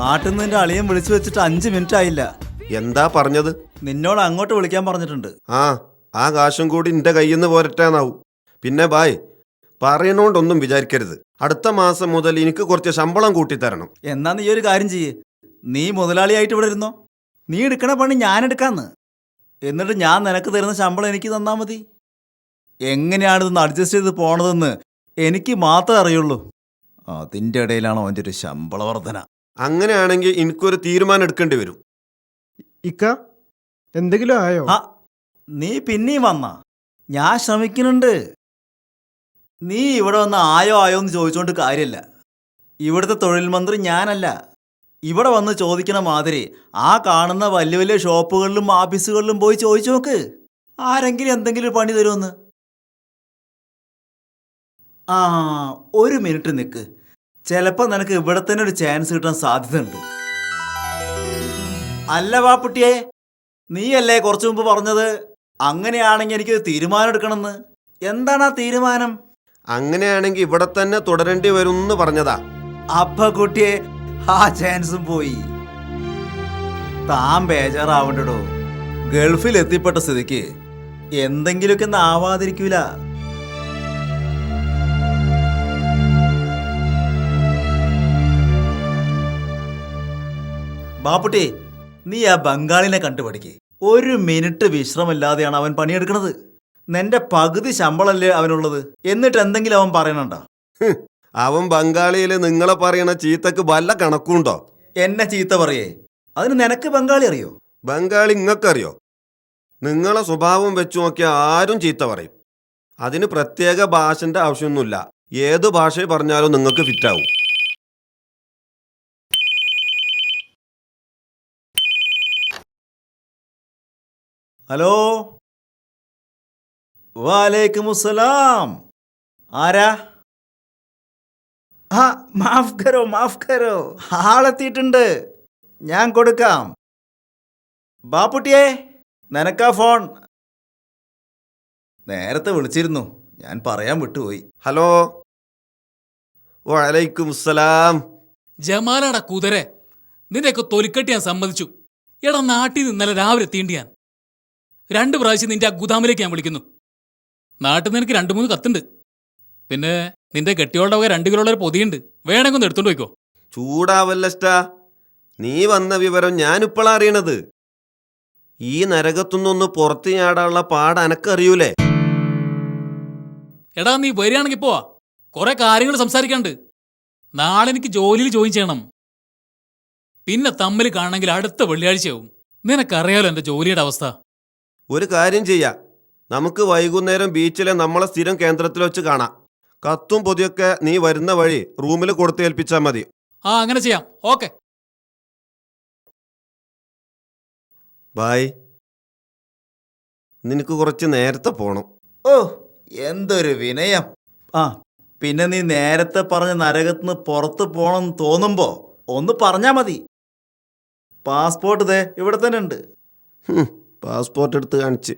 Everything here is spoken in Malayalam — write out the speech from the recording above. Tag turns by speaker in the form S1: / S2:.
S1: നാട്ടിൽ നിന്ന് നിന്റെ അളിയൻ വിളിച്ചു വെച്ചിട്ട് അഞ്ച് മിനിറ്റ് ആയില്ല.
S2: എന്താ പറഞ്ഞത്?
S1: നിന്നോട് അങ്ങോട്ട് വിളിക്കാൻ പറഞ്ഞിട്ടുണ്ട്.
S2: ആ ആ കാശും കൂടി നിന്റെ കയ്യിൽ നിന്ന് പോരട്ടാന്നാവും. പിന്നെ ബായ് പറയണോണ്ടൊന്നും വിചാരിക്കരുത്. അടുത്ത മാസം മുതൽ എനിക്ക് കുറച്ച് ശമ്പളം കൂട്ടിത്തരണം.
S1: എന്നാ നീ ഒരു കാര്യം ചെയ്യേ. നീ മുതലാളിയായിട്ട് ഇവിടെ ഇരുന്നോ? നീ എടുക്കണ പണി ഞാൻ എടുക്കാന്ന്. എന്നിട്ട് ഞാൻ നിനക്ക് തരുന്ന ശമ്പളം എനിക്ക് തന്നാ മതി. എങ്ങനെയാണ് ഇതൊന്ന് അഡ്ജസ്റ്റ് ചെയ്ത് പോണതെന്ന് എനിക്ക് മാത്രമേ അറിയുള്ളൂ. അതിന്റെ ഇടയിലാണ് അവന്റെ ഒരു ശമ്പള വർധന
S2: അങ്ങനെയാണെങ്കിൽ എനിക്കൊരു തീരുമാനം എടുക്കേണ്ടി വരും.
S3: ഇക്ക എന്തെങ്കിലും ആയോ?
S1: ആ നീ പിന്നെയും വന്ന. ഞാൻ ശ്രമിക്കുന്നുണ്ട്. നീ ഇവിടെ വന്ന് ആയോ ആയോ എന്ന് ചോദിച്ചുകൊണ്ട് കാര്യമില്ല ഇവിടുത്തെ തൊഴിൽ മന്ത്രി ഞാനല്ല. ഇവിടെ വന്ന് ചോദിക്കണ മാതിരി ആ കാണുന്ന വലിയ വലിയ ഷോപ്പുകളിലും ഓഫീസുകളിലും പോയി ചോദിച്ചു നോക്ക്. ആരെങ്കിലും എന്തെങ്കിലും പണി തരുമെന്ന് ആ ഒരു മിനിറ്റ് നിൽക്ക് ചിലപ്പോൾ നിനക്ക് ഇവിടെ തന്നെ ഒരു ചാൻസ് കിട്ടാൻ സാധ്യതയുണ്ട്. അല്ല വാപ്പുട്ടിയെ നീയല്ലേ കുറച്ചു മുമ്പ് പറഞ്ഞത്? അങ്ങനെയാണെങ്കിൽ എനിക്ക് തീരുമാനം എടുക്കണമെന്ന്. എന്താണ് ആ തീരുമാനം?
S2: അങ്ങനെയാണെങ്കിൽ ഇവിടെ തന്നെ തുടരേണ്ടി വരും എന്ന് പറഞ്ഞതാ.
S1: അപ്പ കുട്ടിയെ ആ ചാൻസും പോയി. താൻ ബേജാറാവണ്ടടോ. ഗൾഫിൽ എത്തിപ്പെട്ട സ്ഥിതിക്ക് എന്തെങ്കിലുമൊക്കെ ഒന്ന് ആവാതിരിക്കൂല. ബാപ്പുട്ടി നീ ആ ബംഗാളിനെ കണ്ടുപഠിക്കേ. ഒരു മിനിറ്റ് വിശ്രമില്ലാതെയാണ് അവൻ പണിയെടുക്കുന്നത്. നിന്റെ പകുതി ശമ്പളല്ലേ അവനുള്ളത്. എന്നിട്ട് എന്തെങ്കിലും അവൻ പറയണണ്ട?
S2: അവൻ ബംഗാളിയിൽ നിങ്ങളെ പറയണ ചീത്തക്ക് വല്ല കണക്കുണ്ടോ?
S1: എന്നെ ചീത്ത പറയേ. അതിന് നിനക്ക് ബംഗാളി അറിയോ?
S2: ബംഗാളി ഇങ്ങക്കറിയോ നിങ്ങളെ സ്വഭാവം വെച്ചു നോക്കിയ ആരും ചീത്ത പറയും. അതിന് പ്രത്യേക ഭാഷന്റെ ആവശ്യമൊന്നുമില്ല. ഏത് ഭാഷ പറഞ്ഞാലും നിങ്ങൾക്ക് ഫിറ്റാവും
S1: ഹലോ? വാലേക്കും അസ്സലാം ആരാ? ആ മാഫ് കരോ മാഫ് കരോ ആളെത്തിയിട്ടുണ്ട്. ഞാൻ കൊടുക്കാം. ബാപ്പുട്ടിയെ നിനക്കാ ഫോൺ. നേരത്തെ വിളിച്ചിരുന്നു. ഞാൻ പറയാൻ വിട്ടുപോയി.
S2: ഹലോ? വലൈക്കും അസ്സലാം
S4: ജമാലാടാ കുതിരെ നിന്നെയൊക്കെ തൊലിക്കെട്ടി ഞാൻ സമ്മതിച്ചു. എടാ നാട്ടിൽ നിന്നല്ല രാവിലെ തീണ്ടി ഞാൻ. രണ്ട് പ്രാവശ്യം നിന്റെ ആ ഗുദാമിലേക്ക് ഞാൻ വിളിക്കുന്നു. നാട്ടിൽ നിന്ന് എനിക്ക് രണ്ട് മൂന്ന് കത്തുണ്ട്. പിന്നെ നിന്റെ കെട്ടിയോളുടെ വക രണ്ട് കിലോ ഒരു പൊതിയുണ്ട്. വേണമെങ്കിൽ ഒന്ന് എടുത്തോണ്ട് പോയിക്കോ.
S2: ചൂടാവല്ലസ്റ്റാ നീ വന്ന വിവരം ഞാനിപ്പോഴാ അറിയണത്. ഈ നരകത്തുനിന്നൊന്ന് പുറത്തു ചാടാനുള്ള പാട് അനക്കറിയൂലേ?
S4: എടാ നീ വരികയാണെങ്കിൽ പോവാ. കുറെ കാര്യങ്ങൾ സംസാരിക്കാണ്ട്. നാളെ എനിക്ക് ജോലിയിൽ ജോയിൻ ചെയ്യണം. പിന്നെ തമ്മിൽ കാണണമെങ്കിൽ അടുത്ത വെള്ളിയാഴ്ചയാവും. നിനക്കറിയാലോ എന്റെ ജോലിയുടെ അവസ്ഥ.
S2: ഒരു കാര്യം ചെയ്യാം. നമുക്ക് വൈകുന്നേരം ബീച്ചിലെ നമ്മളെ സ്ഥിരം കേന്ദ്രത്തിൽ വെച്ച് കാണാം. കത്തും പൊതിയൊക്കെ നീ വരുന്ന വഴി റൂമിൽ കൊടുത്ത് ഏൽപ്പിച്ചാൽ മതി.
S4: ആ അങ്ങനെ ചെയ്യാം. ഓക്കെ.
S2: ബായ്. നിനക്ക് കുറച്ച് നേരത്തെ പോണം.
S1: ഓ എന്തൊരു വിനയം. ആ. പിന്നെ നീ നേരത്തെ പറഞ്ഞ നരകത്തുനിന്ന് പുറത്ത് പോണെന്ന് തോന്നുമ്പോ ഒന്ന് പറഞ്ഞാ മതി. പാസ്പോർട്ട് ദേ ഇവിടെ തന്നെ ഉണ്ട്.
S2: ഹും, പാസ്പോർട്ട് എടുത്ത് കാണിച്ച്.